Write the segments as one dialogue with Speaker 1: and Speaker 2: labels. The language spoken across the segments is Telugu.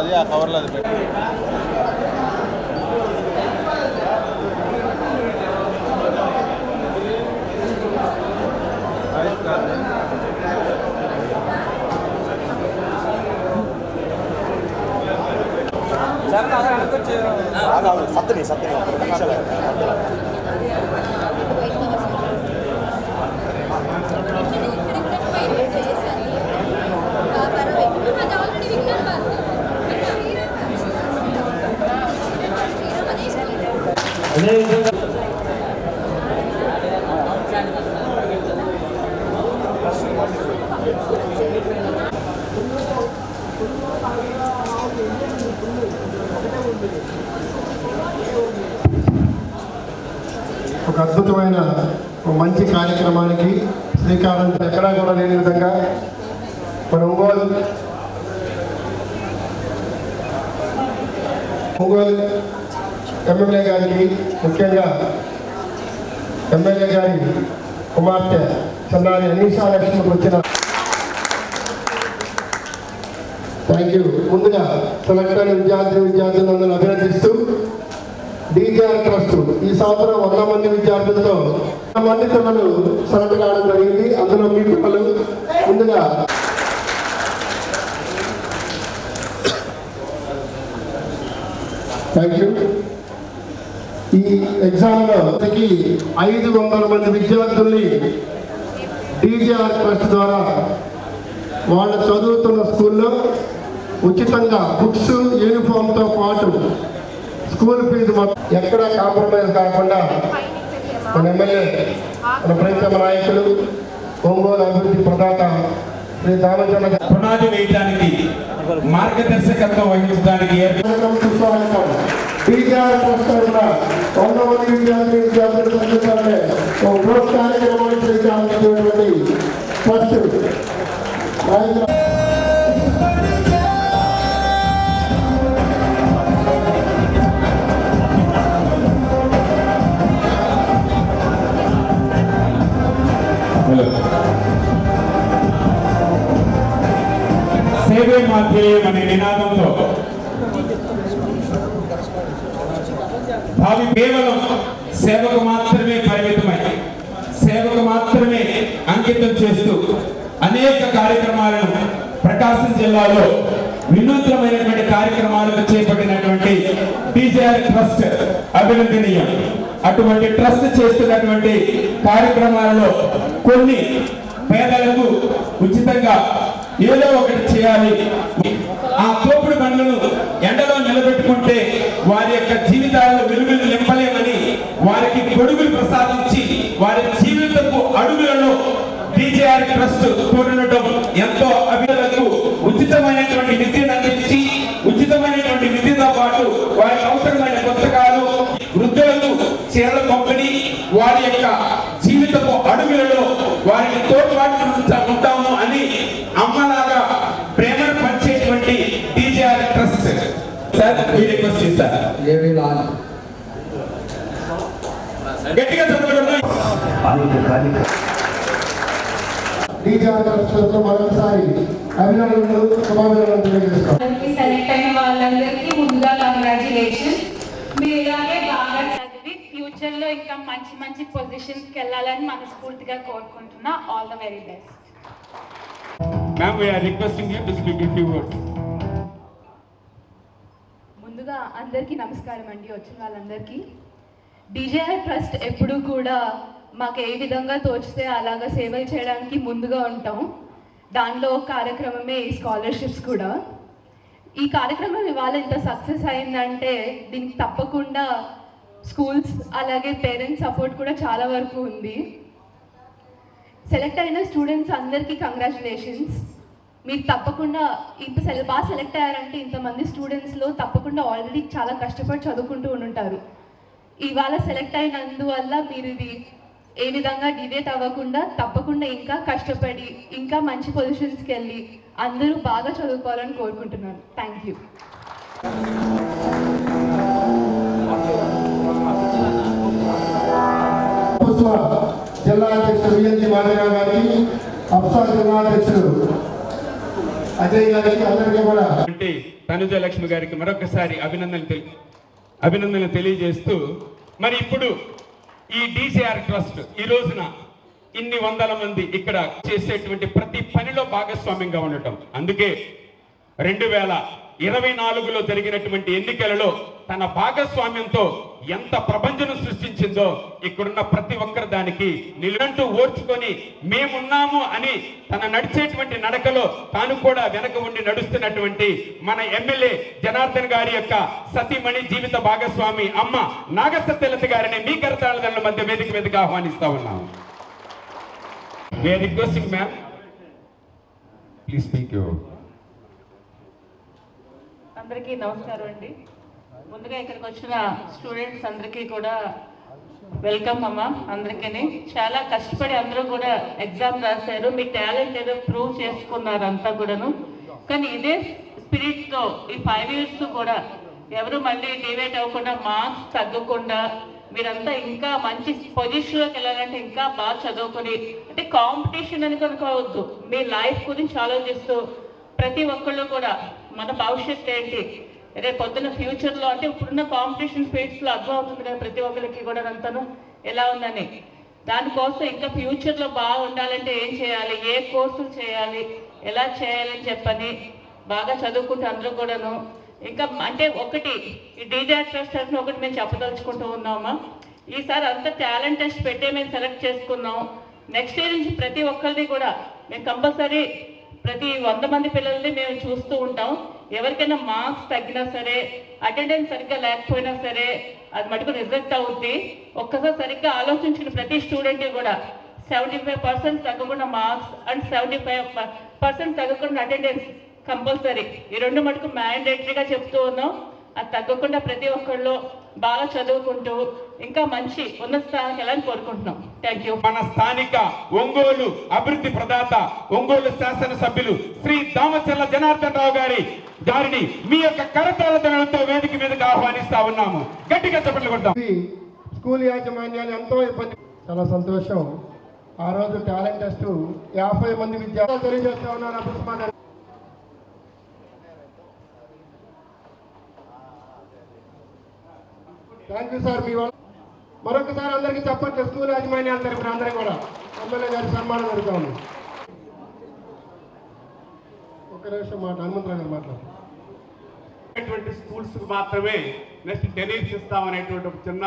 Speaker 1: విడిపోయినాక ఈ కవర్లో అది ఆ కవర్లో అది పెట్టి
Speaker 2: సత్తని సత్తని ఒక
Speaker 3: అద్భుతమైన మంచి కార్యక్రమానికి శ్రీకారం ఎక్కడా కూడా లేని విధంగా మన ఒంగోలు ఒంగోలు ఎమ్మెల్యే గారికి ముఖ్యంగా ఎమ్మెల్యే గారి కుమార్తె చంద్రాని అనీషా లక్ష్మికి వచ్చిన థ్యాంక్ యూ ముందుగా సెలెక్ట్ విద్యార్థి విద్యార్థులందరూ అభినందిస్తూ డీజీఆర్ ట్రస్ట్ ఈ సంవత్సరం వంద మంది విద్యార్థులతో మంది పిల్లలు సెలెక్ట్ కావడం జరిగింది. అందులో మీ పిల్లలు ముందుగా థ్యాంక్ యూ ఈ ఎగ్జామ్లో ఐదు వందల మంది విద్యార్థుల్ని డీజీఆర్ ట్రస్ట్ ద్వారా వాళ్ళు చదువుతున్న స్కూల్లో ఉచితంగా బుక్స్ యూనిఫామ్తో పాటు స్కూల్ ఫీజు ఎక్కడ కాంప్రమైజ్ కాకుండా మన ఎమ్మెల్యే మన ప్రీతమ నాయకులు ఒంగోలు అభివృద్ధి ప్రదాత శ్రీ దామచంద్ర
Speaker 4: పునాది వేయడానికి మార్గదర్శకత్వం వహించడానికి ఏర్పాటు
Speaker 3: కార్యక్రమం సుస్వాగతం. టీఆర్ ట్రస్ట్ తరఫున వంద మంది విద్యార్థి విద్యార్థులు పంచుతారనే ఒక గ్రూప్ కార్యక్రమాన్ని శ్రీకాంతించినటువంటి ఫస్ట్ నాయకులు
Speaker 4: మా ధ్యేయం అనే నినాదంతో భావి కేవలం సేవకు మాత్రమే పరిమితమై సేవకు మాత్రమే అంకితం చేస్తూ అనేక కార్యక్రమాలను ప్రకాశం జిల్లాలో వినూత్నమైనటువంటి కార్యక్రమాలను చేపట్టినటువంటి టీజీఆర్ ట్రస్ట్ అభినందనీయం. అటువంటి ట్రస్ట్ చేస్తున్నటువంటి కార్యక్రమాలలో కొన్ని పేదలకు ఉచితంగా ఏదో ఒకటి చేయాలి. ఆ తోపుడు బండ్లను ఎండలో నిలబెట్టుకుంటే వారి యొక్క జీవితాలను వెలుగులు నింపలేమని వారికి గొడుగులు ప్రసాదించి వారి జీవితపు అడుగులను డిజేఆర్ ట్రస్ట్ తోడడం ఎంతో అభివృద్ధులకు ఉచితమైనటువంటి విద్యను అందించి ఉచితమైనటువంటి విద్యతో పాటు వారికి అవసరమైన పుస్తకాలు వృద్ధులకు చీరల పంపిణీ వారి యొక్క జీవితపు అడుగులలో వారికి తోడ్పాటు ఉంటాము అని అమ్మలాగా ప్రేమను పంచేటువంటి టీజీఆర్ ట్రస్ట్ సార్ మీ రిక్వెస్ట్ చేస్తారు
Speaker 5: ఏవి లాల్
Speaker 4: గట్టిగా చెప్పడం
Speaker 3: మరొకసారి అభినందనలు తెలియజేస్తాం
Speaker 6: సెలెక్ట్ అయిన వాళ్ళందరికీ ముందుగా కంగ్రాచులేషన్ మీరు ఇలాగే బాగా చదివి ఫ్యూచర్లో ఇంకా మంచి మంచి పొజిషన్స్కి వెళ్ళాలని మనస్ఫూర్తిగా కోరుకుంటున్నా. All the very best
Speaker 4: ma'am we are requesting you to speak in few words
Speaker 7: ముందుగా అందరికీ నమస్కారం అండి వచ్చిన వాళ్ళందరికీ. డిజేఆర్ ట్రస్ట్ ఎప్పుడూ కూడా మాకు ఏ విధంగా తోచితే అలాగా సేవలు చేయడానికి ముందుగా ఉంటాం. దానిలో ఒక కార్యక్రమమే ఈ స్కాలర్షిప్స్ కూడా. ఈ కార్యక్రమం ఇవాళ ఇంత సక్సెస్ అయిందంటే దీనికి తప్పకుండా స్కూల్స్ అలాగే పేరెంట్స్ సపోర్ట్ కూడా చాలా వరకు ఉంది. సెలెక్ట్ అయిన స్టూడెంట్స్ అందరికీ కంగ్రాచులేషన్స్. మీరు తప్పకుండా ఇంత సెల బాగా సెలెక్ట్ అయ్యారంటే ఇంతమంది స్టూడెంట్స్లో తప్పకుండా ఆల్రెడీ చాలా కష్టపడి చదువుకుంటూ ఉంటారు ఇవాళ సెలెక్ట్ అయినందువల్ల మీరు ఇది ఏ విధంగా డివేట్ అవ్వకుండా తప్పకుండా ఇంకా కష్టపడి ఇంకా మంచి పొజిషన్స్కి వెళ్ళి అందరూ బాగా చదువుకోవాలని కోరుకుంటున్నాను. థ్యాంక్ యూ
Speaker 3: జిల్లా అధ్యక్షుడు విఎన్జి మాధవ గారికి అప్సా జిల్లా అధ్యక్షుడు అజయ్ గారికి అందరికీ కూడా.
Speaker 4: అంటే తనుజ లక్ష్మి గారికి మరొకసారి అభినందనలు తెలి అభినందనలు తెలియజేస్తూ మరి ఇప్పుడు ఈ డిసిఆర్ ట్రస్ట్ ఈ రోజున ఇన్ని వందల మంది ఇక్కడ చేసేటువంటి ప్రతి పనిలో భాగస్వామ్యంగా ఉండటం. అందుకే రెండు వేల ఇరవై నాలుగులో జరిగినటువంటి ఎన్నికలలో తన భాగస్వామ్యంతో ఎంత ప్రపంచం సృష్టించిందో ఇక్కడున్న ప్రతి ఒక్కరు దానికి నిలంటూ ఓర్చుకొని మేమున్నాము అని తన నడిచేటువంటి నడకలో తాను కూడా వెనక ఉండి నడుస్తున్నటువంటి మన ఎమ్మెల్యే జనార్దన్ గారి యొక్క సతీమణి జీవిత భాగస్వామి అమ్మ నాగసత్యలత గారిని మీ కరతాళ మధ్య వేదిక మీదకి ఆహ్వానిస్తా ఉన్నాము. రిక్వెస్టింగ్ మ్యామ్ ప్లీజ్ స్పీక్
Speaker 5: అందరికీ నమస్కారం అండి. ముందుగా ఇక్కడికి వచ్చిన స్టూడెంట్స్ అందరికీ కూడా వెల్కమ్ అమ్మ అందరికీ చాలా కష్టపడి అందరూ కూడా ఎగ్జామ్ రాశారు. మీ టాలెంట్ ఏదో ప్రూవ్ చేసుకున్నారు అంతా కూడాను. కానీ ఇదే స్పిరిట్తో ఈ ఫైవ్ ఇయర్స్ కూడా ఎవరు మళ్ళీ డివేట్ అవ్వకుండా మార్క్స్ తగ్గకుండా మీరంతా ఇంకా మంచి పొజిషన్లోకి వెళ్ళాలంటే ఇంకా బాగా చదువుకొని అంటే కాంపిటీషన్ అని కనుకోవద్దు మీ లైఫ్ గురించి ఆలోచిస్తూ ప్రతి ఒక్కళ్ళు కూడా మన భవిష్యత్తు ఏంటి? రేపు పొద్దున్న ఫ్యూచర్లో అంటే ఇప్పుడున్న కాంపిటీషన్ ఫీల్డ్స్లో అర్థం అవుతుంది కదా ప్రతి ఒక్కరికి కూడా అంతను. ఎలా ఉందని? దానికోసం ఇంకా ఫ్యూచర్లో బాగా ఉండాలంటే ఏం చేయాలి? ఏ కోర్సులు చేయాలి? ఎలా చేయాలని చెప్పని బాగా చదువుకుంటూ అందరూ కూడాను. ఇంకా అంటే ఒకటి ఈ డీజే ట్రస్ట్ అని ఒకటి మేము చెప్పదలుచుకుంటూ ఉన్నామా? ఈసారి అంత టాలెంట్ టెస్ట్ పెట్టే మేము సెలెక్ట్ చేసుకున్నాం. నెక్స్ట్ ఇయర్ నుంచి ప్రతి ఒక్కరిది కూడా మేము కంపల్సరీ ప్రతి వంద మంది పిల్లల్ని మేము చూస్తూ ఉంటాం. ఎవరికైనా మార్క్స్ తగ్గినా సరే అటెండెన్స్ సరిగ్గా లేకపోయినా సరే అది మటుకు రిజెక్ట్ అవుద్ది. ఒక్కసారి సరిగ్గా ఆలోచించిన ప్రతి స్టూడెంట్ కూడా సెవెంటీ ఫైవ్ పర్సెంట్ తగ్గకుండా marks and seventy five percent తగ్గకుండా అటెండెన్స్ కంపల్సరీ. ఈ రెండు మటుకు మ్యాండేటరీగా చెప్తూ ఉన్నాం. అది తగ్గకుండా ప్రతి ఒక్కళ్ళు బాగా చదువుకుంటూ ఇంకా మంచి ఉన్నత స్థానానికి వెళ్ళాలని కోరుకుంటున్నాం. థ్యాంక్ యూ
Speaker 4: మన స్థానిక ఒంగోలు అభివృద్ధి ప్రదాత ఒంగోలు శాసనసభ్యులు శ్రీ దామచర్ల జనార్దన్ రావు గారి గారిని మీ యొక్క కరతాల ధనలతో వేదిక మీదకి ఆహ్వానిస్తా ఉన్నాము. గట్టిగా చెప్పట్లు కొడతాం
Speaker 3: స్కూల్ యాజమాన్యాన్ని ఎంతో ఇబ్బంది చాలా సంతోషం. ఆ రోజు టాలెంట్ టెస్ట్ యాభై మంది విద్యార్థులు తెలియజేస్తా ఉన్నారు థ్యాంక్ యూ సార్ మీ వల్ల. మరొకసారి అందరికీ చెప్పట్లేదు స్కూల్ యాజమాన్యాలు తరపున అందరూ కూడా ఎమ్మెల్యే గారి సన్మానం జరుగుతా ఉంది. ఒక నిమిషం మాట హనుమంతరావు గారు మాట్లాడు
Speaker 4: అనేటువంటి స్కూల్స్ మాత్రమే నెక్స్ట్ టెనీస్ ఇస్తామనేటువంటి ఒక చిన్న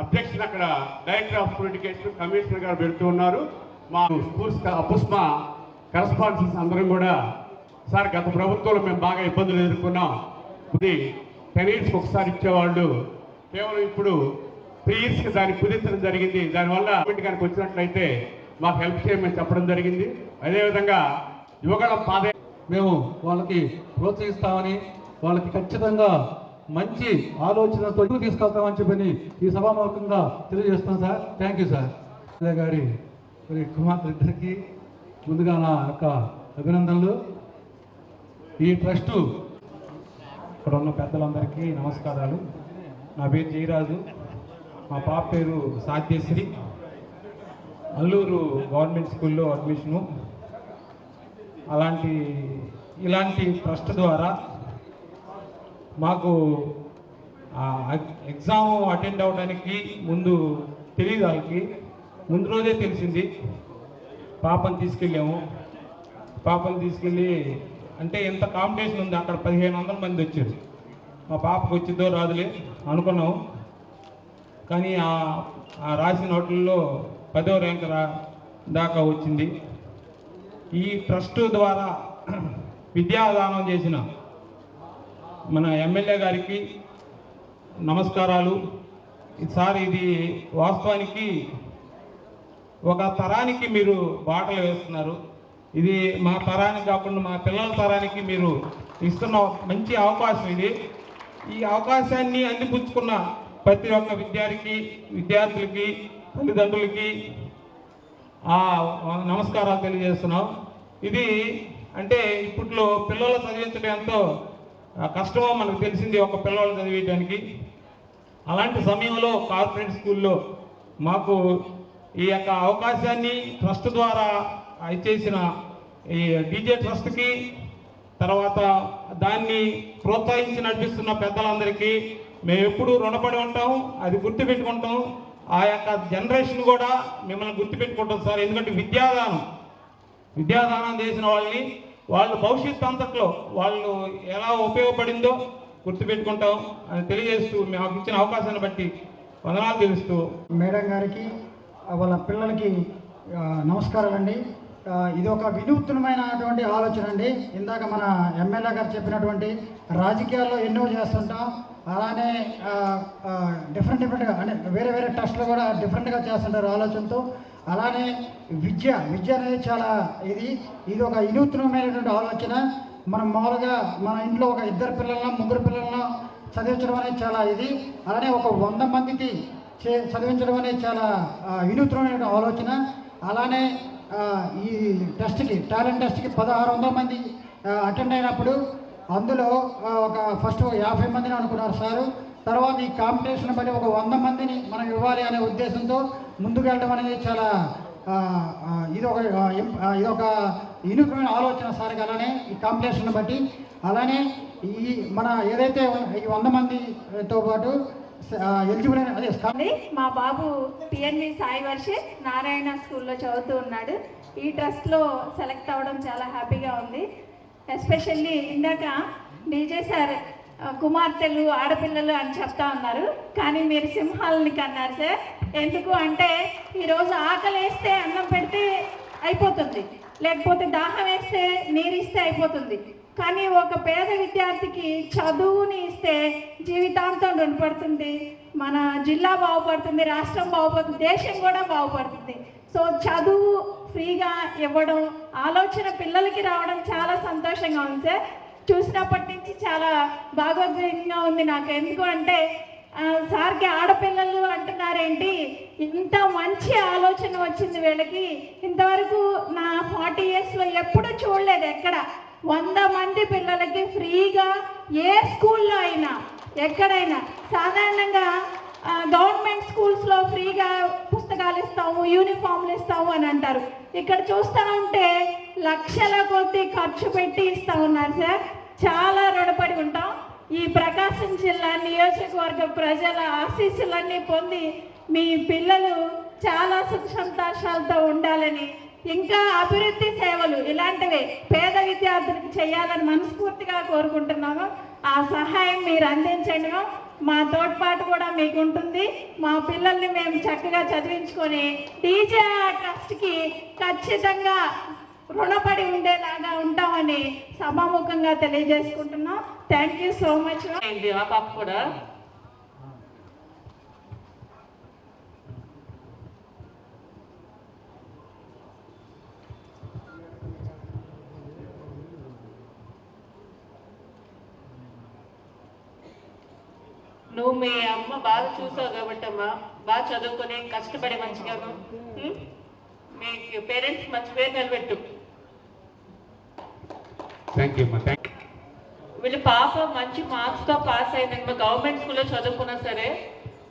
Speaker 4: అబ్జెక్షన్ అక్కడ డైరెక్టర్ ఆఫ్ కమ్యూనికేషన్ కమిషనర్ గారు పెడుతూ ఉన్నారు. మా స్కూల్స్ అపుష్మ కరస్పాండెన్స్ అందరం కూడా సార్ గత ప్రభుత్వంలో మేము బాగా ఇబ్బందులు ఎదుర్కొన్నాం. ఇది టెనీస్కి ఒకసారి ఇచ్చేవాళ్ళు కేవలం ఇప్పుడు త్రీ ఇయర్స్కి దాన్ని కుదించడం జరిగింది. దానివల్ల గవర్నమెంట్ వచ్చినట్లయితే మాకు హెల్ప్ చేయమని చెప్పడం జరిగింది. అదేవిధంగా యువకుల పాదే
Speaker 8: మేము వాళ్ళకి ప్రోత్సహిస్తామని వాళ్ళకి ఖచ్చితంగా మంచి ఆలోచనతో తీసుకెళ్తామని చెప్పని ఈ సభాముఖంగా తెలియజేస్తాం సార్. థ్యాంక్ యూ సార్ అదే గారి మరి కుమార్ ఇద్దరికి ముందుగా నా యొక్క అభినందనలు. ఈ ట్రస్టు ఇక్కడ ఉన్న పెద్దలందరికీ నమస్కారాలు. నా పేరు జయరాజు. మా పాప పేరు సాధ్యశ్రీ. అల్లూరు గవర్నమెంట్ స్కూల్లో అడ్మిషను. అలాంటి ఇలాంటి ట్రస్ట్ ద్వారా మాకు ఎగ్జామ్ అటెండ్ అవ్వడానికి ముందు తెలియదు వాళ్ళకి. ముందు రోజే తెలిసింది. పాపని తీసుకెళ్ళాము. పాపని తీసుకెళ్ళి అంటే ఎంత కాంపిటీషన్ ఉంది అక్కడ పదిహేను వందల మంది వచ్చారు. మా పాపకు వచ్చిద్దో రాదులే అనుకున్నాం. కానీ ఆ రాసిన నోట్లలో పదో ర్యాంక్ రా దాకా వచ్చింది. ఈ ట్రస్ట్ ద్వారా విద్యాదానం చేసిన మన ఎమ్మెల్యే గారికి నమస్కారాలు. సార్ ఇది వాస్తవానికి ఒక తరానికి మీరు బాటలు వేస్తున్నారు. ఇది మా తరానికి కాకుండా మా పిల్లల తరానికి మీరు ఇస్తున్న మంచి అవకాశం ఇది. ఈ అవకాశాన్ని అందిపుచ్చుకున్న ప్రతి ఒక్క విద్యార్థికి విద్యార్థులకి తల్లిదండ్రులకి ఆ నమస్కారాలు తెలియజేస్తున్నాం. ఇది అంటే ఇప్పట్లో పిల్లలు చదివించడం ఎంతో కష్టమో మనకు తెలిసింది ఒక పిల్లలు చదివించడానికి అలాంటి సమయంలో కార్పొరేట్ స్కూల్లో మాకు ఈ యొక్క అవకాశాన్ని ట్రస్ట్ ద్వారా ఇచ్చేసిన ఈ డీజే ట్రస్ట్కి తర్వాత దాన్ని ప్రోత్సహించి నడిపిస్తున్న పెద్దలందరికీ మేము ఎప్పుడు రుణపడి ఉంటాము అది గుర్తుపెట్టుకుంటాం ఆ యొక్క జనరేషన్ కూడా మిమ్మల్ని గుర్తుపెట్టుకుంటాం సార్. ఎందుకంటే విద్యాదానం విద్యాదానం చేసిన వాళ్ళని వాళ్ళ భవిష్యత్తు అంతట్లో వాళ్ళు ఎలా ఉపయోగపడిందో గుర్తుపెట్టుకుంటాం అని తెలియజేస్తూ మాకు ఇచ్చిన అవకాశాన్ని బట్టి వందనాలు తెలుస్తూ
Speaker 9: మేడం గారికి వాళ్ళ పిల్లలకి ఆ, నమస్కారాలండి. ఇది ఒక వినూత్నమైనటువంటి ఆలోచన అండి. ఇందాక మన ఎమ్మెల్యే గారు చెప్పినటువంటి రాజకీయాల్లో ఎన్నో చేస్తుంటాం. అలానే డిఫరెంట్ డిఫరెంట్గా అంటే వేరే వేరే టెస్ట్లు కూడా డిఫరెంట్గా చేస్తుంటారు ఆలోచనతో. అలానే విద్య విద్య అనేది చాలా ఇది ఇది ఒక వినూత్నమైనటువంటి ఆలోచన. మనం మామూలుగా మన ఇంట్లో ఒక ఇద్దరు పిల్లలను ముగ్గురు పిల్లలను చదివించడం అనేది చాలా ఇది. అలానే ఒక వంద మందికి చే చదివించడం అనేది చాలా వినూత్నమైన ఆలోచన. అలానే ఈ టెస్ట్కి టాలెంట్ టెస్ట్కి పదహారు వందల మంది అటెండ్ అయినప్పుడు అందులో ఒక ఫస్ట్ యాభై మందిని అనుకున్నారు సారు. తర్వాత ఈ కాంపిటీషన్ బట్టి ఒక వంద మందిని మనం ఇవ్వాలి అనే ఉద్దేశంతో ముందుకెళ్ళడం అనేది చాలా ఇది ఒక ఇది ఒక ఇనుకమైన ఆలోచన సార్ అలానే ఈ కాంపిటీషన్ బట్టి. అలానే ఈ మన ఏదైతే ఈ వంద మందితో పాటు ఎలిజిబుల్ అయిన అదే
Speaker 10: మా బాబు పిఎన్వి సాయి వర్షి నారాయణ స్కూల్లో చదువుతూ ఉన్నాడు. ఈ ట్రస్ట్లో సెలెక్ట్ అవ్వడం చాలా హ్యాపీగా ఉంది. ఎస్పెషల్లీ ఇందాక డీజే సార్ కుమార్తెలు ఆడపిల్లలు అని చెప్తా ఉన్నారు. కానీ మీరు సింహాలని కన్నారు సార్. ఎందుకు అంటే ఈరోజు ఆకలి వేస్తే అన్నం పెడితే అయిపోతుంది. లేకపోతే దాహం వేస్తే నీరు ఇస్తే అయిపోతుంది. కానీ ఒక పేద విద్యార్థికి చదువుని ఇస్తే జీవితాంతం రుణపడుతుంది. మన జిల్లా బాగుపడుతుంది రాష్ట్రం బాగుపడుతుంది దేశం కూడా బాగుపడుతుంది. సో చదువు ఫ్రీగా ఇవ్వడం ఆలోచన పిల్లలకి రావడం చాలా సంతోషంగా ఉంది సార్. చూసినప్పటి నుంచి చాలా భాగోద్వేగంగా ఉంది నాకు. ఎందుకు అంటే సార్కి ఆడపిల్లలు అంటున్నారేంటి? ఇంత మంచి ఆలోచన వచ్చింది వీళ్ళకి. ఇంతవరకు నా ఫార్టీ ఇయర్స్లో ఎప్పుడూ చూడలేదు ఎక్కడ. వంద మంది పిల్లలకి ఫ్రీగా ఏ స్కూల్లో అయినా ఎక్కడైనా సాధారణంగా గవర్నమెంట్ స్కూల్స్లో ఫ్రీగా పుస్తకాలు ఇస్తాము యూనిఫామ్లు ఇస్తాము అని అంటారు. ఇక్కడ చూస్తూ ఉంటే లక్షల కొద్ది ఖర్చు పెట్టి ఇస్తా ఉన్నారు సార్. చాలా రుణపడి ఉంటాం. ఈ ప్రకాశం జిల్లా నియోజకవర్గ ప్రజల ఆశీస్సులన్నీ పొంది మీ పిల్లలు చాలా సుఖ సంతోషాలతో ఉండాలని ఇంకా అభివృద్ధి సేవలు ఇలాంటివే పేద విద్యార్థులకు చేయాలని మనస్ఫూర్తిగా కోరుకుంటున్నాము. ఆ సహాయం మీరు అందించండి మా. తోడ్పాటు కూడా మీకు ఉంటుంది. మా పిల్లల్ని మేము చక్కగా చదివించుకొని డీజే ట్రస్ట్కి ఖచ్చితంగా రుణపడి ఉండేలాగా ఉంటామని సభాముఖంగా తెలియజేసుకుంటున్నాం. Thank you so much.
Speaker 5: అయింది కూడా నువ్వు మీ అమ్మ బాగా చూసావు కాబట్టి అమ్మా బాగా చదువుకొని కష్టపడి మంచిగాను? మీ పేరెంట్స్ మంచి పేరు నిలబెట్టు. వీళ్ళ పాప మంచి మార్క్స్తో పాస్ అయిందమ్మా గవర్నమెంట్ స్కూల్లో చదువుకున్నా సరే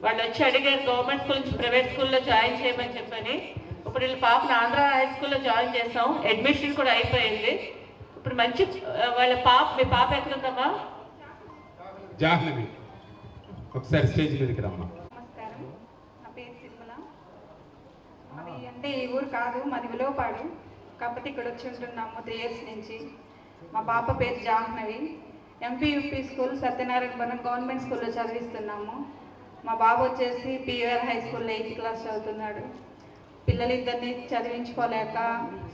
Speaker 5: వాళ్ళు వచ్చి అడిగారు గవర్నమెంట్ స్కూల్ నుంచి ప్రైవేట్ స్కూల్లో జాయిన్ చేయమని చెప్పని ఇప్పుడు వీళ్ళ పాపను ఆంధ్ర హై స్కూల్లో జాయిన్ చేసాం అడ్మిషన్ కూడా అయిపోయింది. ఇప్పుడు మంచి వాళ్ళ పాప మీ పాప ఎక్కడుందమ్మా?
Speaker 8: జాహ్నవి. ఒకసారి స్టేజ్ మీదకి రమ్మా
Speaker 10: నమస్కారం. నా పేరు తిరుమల. అంటే ఈ ఊరు కాదు మాది విలువపాడు కాకపోతే ఇక్కడ వచ్చి ఉంటున్నాము త్రీ ఇయర్స్ నుంచి. మా పాప పేరు Jahnavi. MPUP school Satyanarayanapuram government స్కూల్లో చదివిస్తున్నాము. మా బాబు వచ్చేసి పిఆర్ హై స్కూల్లో ఎయిత్ క్లాస్ చదువుతున్నాడు. పిల్లలు ఇద్దరిని చదివించుకోలేక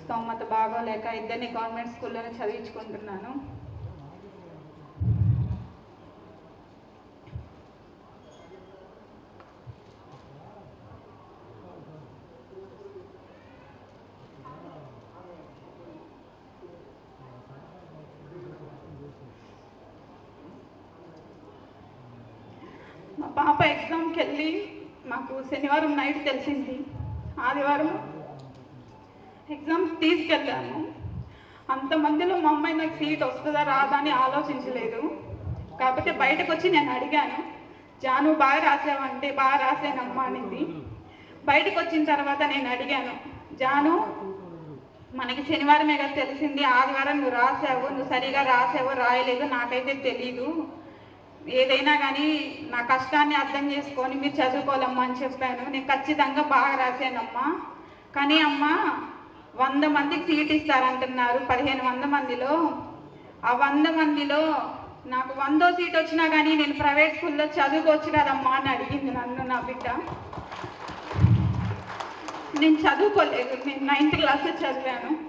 Speaker 10: స్తోమత బాగోలేక ఇద్దరిని గవర్నమెంట్ స్కూల్లోనే చదివించుకుంటున్నాను మా పాప ఎగ్జామ్కి వెళ్ళి మాకు శనివారం నైట్ తెలిసింది. ఆదివారం ఎగ్జామ్స్ తీసుకెళ్ళాము. అంతమందిలో మా అమ్మాయి నాకు సీట్ వస్తుందా రాదా అని ఆలోచించలేదు. కాకపోతే బయటకు వచ్చి నేను అడిగాను జాను బాగా రాసావంటే బాగా రాసానమ్మా అనింది. బయటకు వచ్చిన తర్వాత నేను అడిగాను జాను
Speaker 6: మనకి శనివారమే కదా తెలిసింది ఆదివారం నువ్వు రాసావు నువ్వు సరిగా రాసావో రాయలేదు నాకైతే తెలీదు. ఏదైనా కానీ నా కష్టాన్ని అర్థం చేసుకొని మీరు చదువుకోవాలమ్మా అని చెప్పాను. నేను ఖచ్చితంగా బాగా రాశానమ్మా. కానీ అమ్మ వంద మందికి సీట్ ఇస్తారంటున్నారు. పదిహేను వంద మందిలో. ఆ వంద మందిలో నాకు వందో సీట్ వచ్చినా కానీ నేను ప్రైవేట్ స్కూల్లో చదువుకోవచ్చు కదమ్మా అని అడిగింది నన్ను నా బిడ్డ. నేను చదువుకోలేదు. నేను నైన్త్ క్లాస్ చదివాను.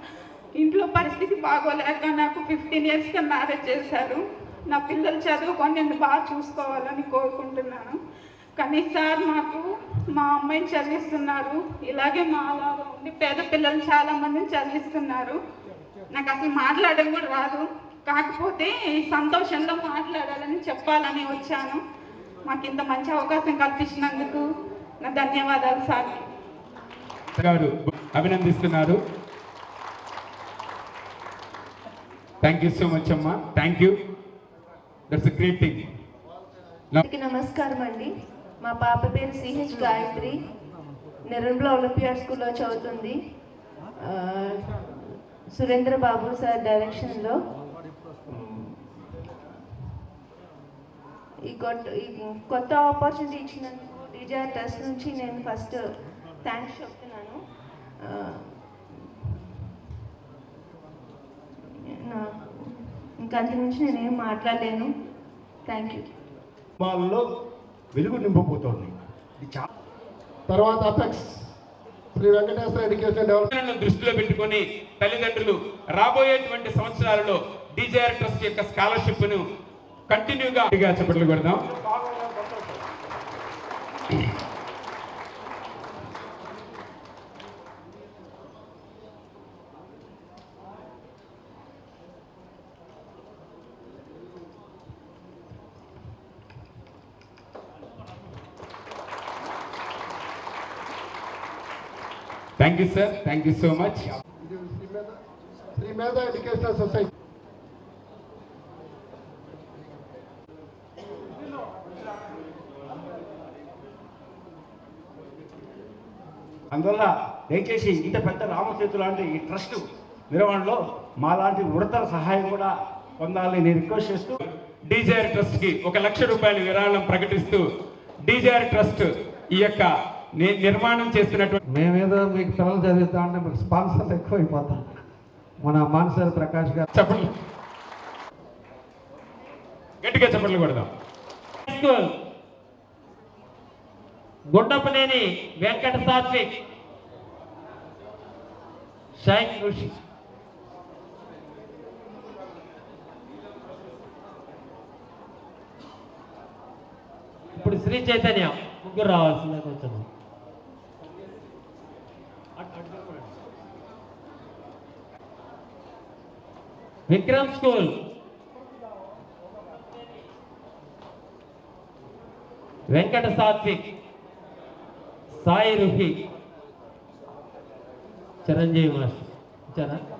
Speaker 6: ఇంట్లో పరిస్థితి బాగోలేక నాకు ఫిఫ్టీన్ ఇయర్స్గా మ్యారేజ్ చేశారు. నా పిల్లలు చదువుకొని నేను బాగా చూసుకోవాలని కోరుకుంటున్నాను. కానీ సార్ మాకు మా అమ్మాయిని చదివిస్తున్నారు. ఇలాగే మా అలాగా ఉండి పేద పిల్లలు చాలా మందిని చదివిస్తున్నారు. నాకు అసలు మాట్లాడడం కూడా రాదు. కాకపోతే ఈ సంతోషంలో మాట్లాడాలని చెప్పాలని వచ్చాను. మాకు ఇంత మంచి అవకాశం కల్పించినందుకు నా ధన్యవాదాలు సార్.
Speaker 4: గారు అభినందిస్తున్నారు. థ్యాంక్ యూ సో మచ్ అమ్మా. Thank you that's great thing
Speaker 7: నమస్కారం అండి. మా పాప పేరు సిహెచ్ గాయత్రి. నెరంలో ఒలింపియాడ్ స్కూల్లో చదువుతుంది. సురేంద్ర బాబు సార్ డైరెక్షన్లో. ఈ కొత్త ఈ కొత్త ఆపర్చునిటీ ఇచ్చినందుకు డిజైర్ ట్రస్ట్ నుంచి నేను ఫస్ట్ థ్యాంక్స్ చెప్తున్నాను ఆ, నా ఇంకా అంత నుంచి నేనేం మాట్లాడలేను. థ్యాంక్ యూ
Speaker 2: వాళ్ళలో వెలుగు నింపబోతోంది. ఇది చాలా
Speaker 3: తర్వాత apex Shri Venkateswara education develop
Speaker 4: పిల్లలను దృష్టిలో పెట్టుకొని తల్లిదండ్రులు రాబోయేటువంటి సంవత్సరాలలో డిజైర్ ట్రస్ట్ యొక్క స్కాలర్షిప్ను కంటిన్యూగా చెప్పట్లు కొడదాం. Thank you sir thank you so much
Speaker 3: educational society
Speaker 2: అందువల్ల దయచేసి ఇంత పెద్ద రామసేతు లాంటి ఈ ట్రస్ట్ నిర్వహణలో మా లాంటి ఉడతల సహాయం కూడా పొందాలని నేను రిక్వెస్ట్ చేస్తూ
Speaker 4: డిజైర్ ట్రస్ట్కి ఒక లక్ష రూపాయల విరాళం ప్రకటిస్తూ డిజైర్ ట్రస్ట్ ఈ యొక్క నిర్మాణం చేస్తున్నటువంటి
Speaker 11: మేమేదో మీకు పిల్లలు చదివిస్తా అంటే మీకు స్పాన్సర్లు ఎక్కువైపోతాం. మన మాన్సర్ ప్రకాష్ గారు.
Speaker 4: చెప్పండి. గట్టిగా చెప్పట్లు కొడదాం.
Speaker 12: స్కూల్ గుండపనేని వెంకట సాత్విక్ షైక్ ఋషి ఇప్పుడు శ్రీ చైతన్య. ముగ్గురు రావాల్సిందే కొంచెం. విక్రమ్ స్కూల్. వెంకట సాత్విక్. సాయి రుహి. చిరంజీవి మాస్టర్. ఇచ్చారా?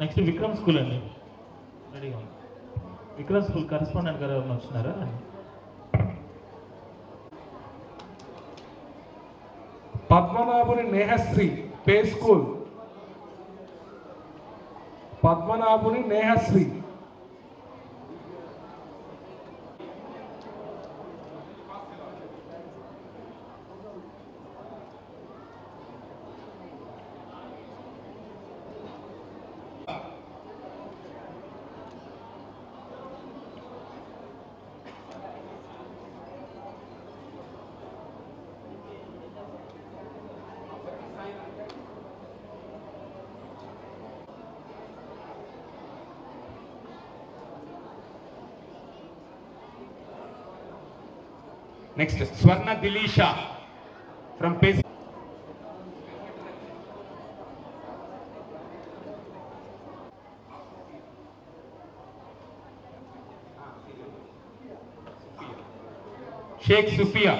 Speaker 12: నెక్స్ట్ విక్రమ్ స్కూల్ అండి. రెడీగా విక్రమ్ స్కూల్ కరెస్పాండెంట్ గారు ఎవరైనా వచ్చినారా
Speaker 11: Padmanabhuni Nehasri Pace school. Padmanabhuni Nehasri.
Speaker 4: Next Swarna Dilisha from Pace Shaik Sufiya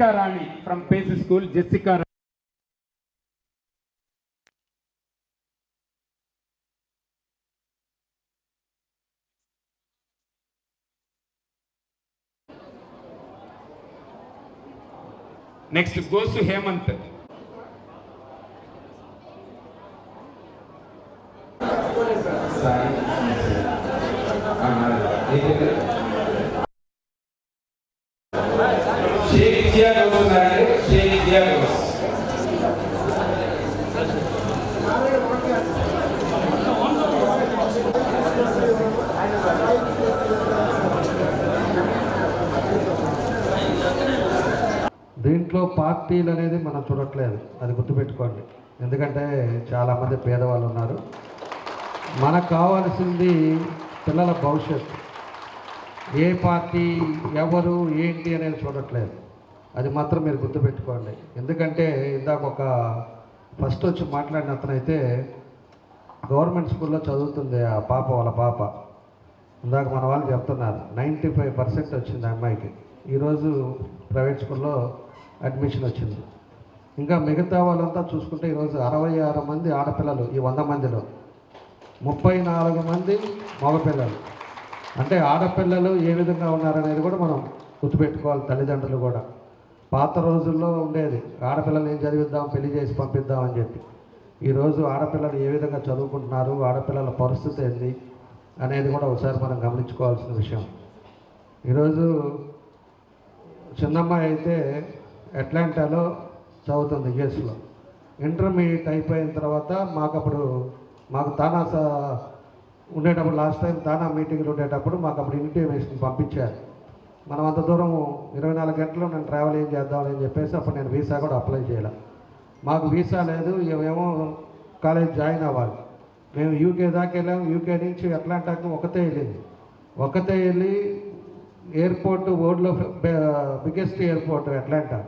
Speaker 4: Jessica Rani from Pace school Jessica next Gosu Hemanth Shaik జియాగోస్ ఉన్నారండి షేక్ జియాగోస్
Speaker 11: దీంట్లో పార్టీలు అనేది మనం చూడట్లేదు అది గుర్తుపెట్టుకోండి ఎందుకంటే చాలామంది పేదవాళ్ళు ఉన్నారు మనకు కావాల్సింది పిల్లల భవిష్యత్తు. ఏ పార్టీ ఎవరు ఏంటి అనేది చూడట్లేదు. అది మాత్రం మీరు గుర్తుపెట్టుకోండి. ఎందుకంటే ఇందాక ఒక ఫస్ట్ వచ్చి మాట్లాడిన అతనైతే గవర్నమెంట్ స్కూల్లో చదువుతుంది ఆ పాప వాళ్ళ పాప. ఇందాక మన వాళ్ళు చెప్తున్నారు నైంటీ ఫైవ్ పర్సెంట్ వచ్చింది అమ్మాయికి. ఈరోజు ప్రైవేట్ స్కూల్లో అడ్మిషన్ వచ్చింది. ఇంకా మిగతా వాళ్ళంతా చూసుకుంటే ఈరోజు అరవై ఆరు మంది ఆడపిల్లలు ఈ వంద మందిలో. ముప్పై నాలుగు మంది మగపిల్లలు. అంటే ఆడపిల్లలు ఏ విధంగా ఉన్నారనేది కూడా మనం గుర్తుపెట్టుకోవాలి తల్లిదండ్రులు కూడా. పాత రోజుల్లో ఉండేది ఆడపిల్లలు ఏం చదివిద్దాం పెళ్ళి చేసి పంపిద్దాం అని చెప్పి. ఈరోజు ఆడపిల్లలు ఏ విధంగా చదువుకుంటున్నారు ఆడపిల్లల పరిస్థితి ఏంది అనేది కూడా ఒకసారి మనం గమనించుకోవాల్సిన విషయం. ఈరోజు చిన్నమ్మాయి అయితే అట్లాంటాలో చదువుతుంది యుఎస్లో. ఇంటర్మీడియట్ అయిపోయిన తర్వాత మాకు అప్పుడు మాకు తానా ఉండేటప్పుడు లాస్ట్ టైం తానా మీటింగ్లు ఉండేటప్పుడు మాకు అప్పుడు ఇన్విటేషన్ పంపించారు. మనం అంత దూరం ఇరవై నాలుగు గంటలు నేను ట్రావెల్ ఏం చేద్దామని చెప్పేసి అప్పుడు నేను వీసా కూడా అప్లై చేయాలి. మాకు వీసా లేదు ఏమో కాలేజ్ జాయిన్ అవ్వాలి. మేము యూకే దాకా వెళ్ళాము యూకే నుంచి అట్లాంటాకి ఒకతే వెళ్ళింది. ఒకతే వెళ్ళి ఎయిర్పోర్ట్ వరల్డ్లో బిగ్గెస్ట్ ఎయిర్పోర్ట్ అట్లాంటా.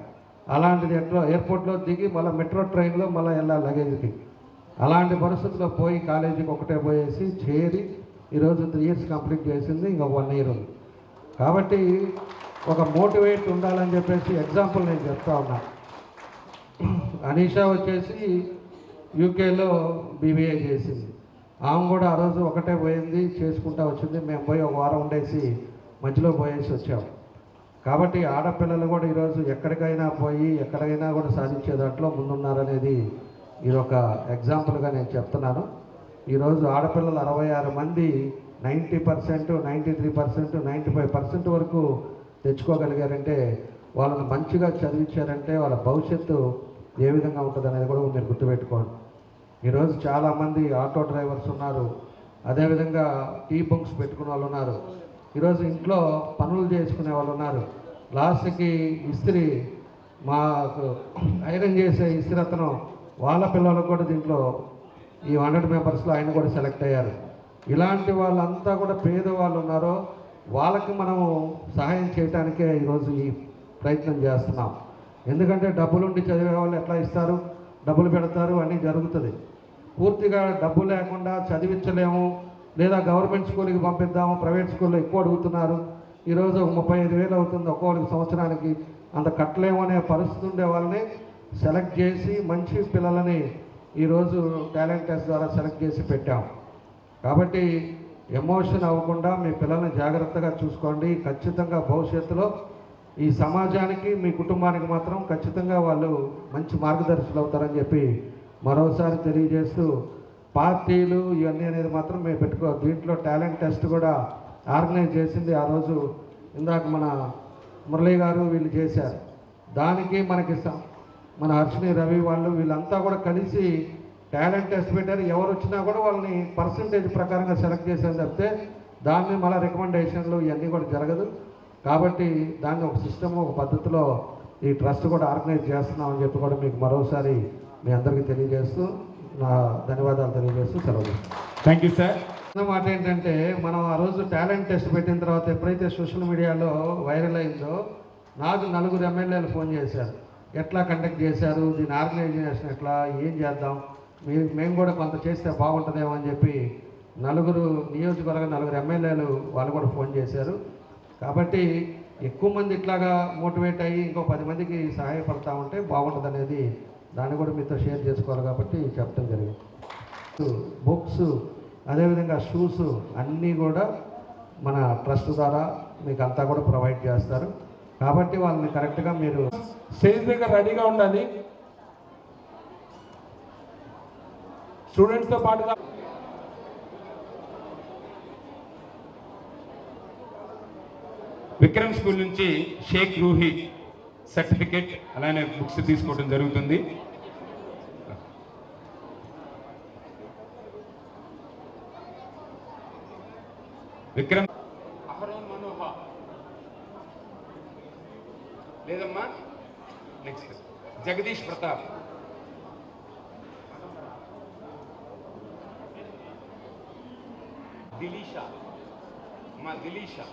Speaker 11: అలాంటిది ఎట్లా ఎయిర్పోర్ట్లో దిగి మళ్ళీ మెట్రో ట్రైన్లో మళ్ళీ వెళ్ళాలి లగేజ్కి అలాంటి పరిస్థితుల్లో పోయి కాలేజీకి ఒకటే పోయేసి చేరి ఈరోజు త్రీ ఇయర్స్ కంప్లీట్ చేసింది ఇంకా వన్ ఇయర్ ఉంది. కాబట్టి ఒక మోటివేట్ ఉండాలని చెప్పేసి ఎగ్జాంపుల్ నేను చెప్తా ఉన్నా. అనీషా వచ్చేసి యూకేలో బీబీఏ చేసింది. ఆమె కూడా ఆ రోజు ఒకటే పోయింది చేసుకుంటా వచ్చింది. మేము పోయి ఒక వారం ఉండేసి మధ్యలో పోయేసి వచ్చాము. కాబట్టి ఆడపిల్లలు కూడా ఈరోజు ఎక్కడికైనా పోయి ఎక్కడికైనా కూడా సాధించే దాంట్లో ముందున్నారనేది ఇది ఒక ఎగ్జాంపుల్గా నేను చెప్తున్నాను. ఈరోజు ఆడపిల్లలు అరవై ఆరు మంది ninety percent ninety three percent ninety five percent వరకు తెచ్చుకోగలిగారంటే వాళ్ళని మంచిగా చదివించారంటే వాళ్ళ భవిష్యత్తు ఏ విధంగా ఉంటుంది అనేది కూడా మీరు గుర్తుపెట్టుకోండి. ఈరోజు చాలామంది ఆటో డ్రైవర్స్ ఉన్నారు. అదేవిధంగా టీ బుక్స్ పెట్టుకునే వాళ్ళు ఉన్నారు. ఈరోజు ఇంట్లో పనులు చేసుకునే వాళ్ళు ఉన్నారు. లాస్ట్కి ఇస్త్రీ మాకు ఐరన్ చేసే ఇస్త్రీ అతను వాళ్ళ పిల్లలకు కూడా దీంట్లో ఈ హండ్రెడ్ మెంబర్స్లో ఆయన కూడా సెలెక్ట్ అయ్యారు. ఇలాంటి వాళ్ళంతా కూడా పేదవాళ్ళు ఉన్నారో వాళ్ళకి మనము సహాయం చేయడానికే ఈరోజు ఈ ప్రయత్నం చేస్తున్నాం. ఎందుకంటే డబ్బులుండి చదివే వాళ్ళు ఎట్లా ఇస్తారు? డబ్బులు పెడతారు అన్నీ జరుగుతుంది. పూర్తిగా డబ్బు లేకుండా చదివించలేము. లేదా గవర్నమెంట్ స్కూల్కి పంపిద్దాము ప్రైవేట్ స్కూల్లో ఎక్కువ అడుగుతున్నారు. ఈరోజు ఒక ముప్పై ఐదు వేలు అవుతుంది ఒక్కొక్కరికి సంవత్సరానికి. అంత కట్టలేము అనే పరిస్థితి ఉండే వాళ్ళని సెలెక్ట్ చేసి మంచి పిల్లలని ఈరోజు టాలెంట్ టెస్ట్ ద్వారా సెలెక్ట్ చేసి పెట్టాం. కాబట్టి ఎమోషన్ అవ్వకుండా మీ పిల్లల్ని జాగ్రత్తగా చూసుకోండి. ఖచ్చితంగా భవిష్యత్తులో ఈ సమాజానికి మీ కుటుంబానికి మాత్రం ఖచ్చితంగా వాళ్ళు మంచి మార్గదర్శకులు అవుతారని చెప్పి మరోసారి తెలియజేస్తూ పార్టీలు ఇవన్నీ అనేది మాత్రం మేము పెట్టుకో దీంట్లో టాలెంట్ టెస్ట్ కూడా ఆర్గనైజ్ చేసింది ఆ రోజు ఇందాక మన మురళి గారు వీళ్ళు చేశారు. దానికి మనకి మన హర్షిని రవి వాళ్ళు వీళ్ళంతా కూడా కలిసి టాలెంట్ టెస్ట్ పెట్టారు. ఎవరు వచ్చినా కూడా వాళ్ళని పర్సంటేజ్ ప్రకారంగా సెలెక్ట్ చేశారు తప్పితే దాన్ని మళ్ళీ రికమెండేషన్లు ఇవన్నీ కూడా జరగదు. కాబట్టి దాన్ని ఒక సిస్టమ్ ఒక పద్ధతిలో ఈ ట్రస్ట్ కూడా ఆర్గనైజ్ చేస్తున్నామని చెప్పి కూడా మీకు మరోసారి మీ అందరికీ తెలియజేస్తూ నా ధన్యవాదాలు తెలియజేస్తూ సెలవు
Speaker 4: థ్యాంక్ యూ సార్
Speaker 11: మాట ఏంటంటే మనం ఆ రోజు టాలెంట్ టెస్ట్ పెట్టిన తర్వాత ఎప్పుడైతే సోషల్ మీడియాలో వైరల్ అయిందో నాకు నలుగురు ఎమ్మెల్యేలు ఫోన్ చేశారు. ఎట్లా కండక్ట్ చేశారు దీని ఆర్గనైజేషన్ ఎట్లా ఏం చేద్దాం మీ మేము కూడా కొంత చేస్తే బాగుంటుందేమో అని చెప్పి నలుగురు నియోజకవర్గ నలుగురు ఎమ్మెల్యేలు వాళ్ళు కూడా ఫోన్ చేశారు. కాబట్టి ఎక్కువ మంది ఇట్లాగా మోటివేట్ అయ్యి ఇంకో పది మందికి సహాయపడతా ఉంటే బాగుంటుంది అనేది దాన్ని కూడా మీతో షేర్ చేసుకోవాలి కాబట్టి చెప్పడం జరిగింది. బుక్స్ అదేవిధంగా షూస్ అన్నీ కూడా మన ట్రస్ట్ ద్వారా మీకు అంతా కూడా ప్రొవైడ్ చేస్తారు. కాబట్టి వాళ్ళని కరెక్ట్గా మీరు
Speaker 4: స్టేజ్ దగ్గర రెడీగా ఉండాలి స్టూడెంట్స్తో పాటుగా విక్రమ్ స్కూల్ నుంచి షేక్ రూహి సర్టిఫికేట్ అలానే బుక్స్ తీసుకోవడం జరుగుతుంది. విక్రమ్ జగదీష్ ప్రతాప్ దిలీషా అమ్మా దిలీషా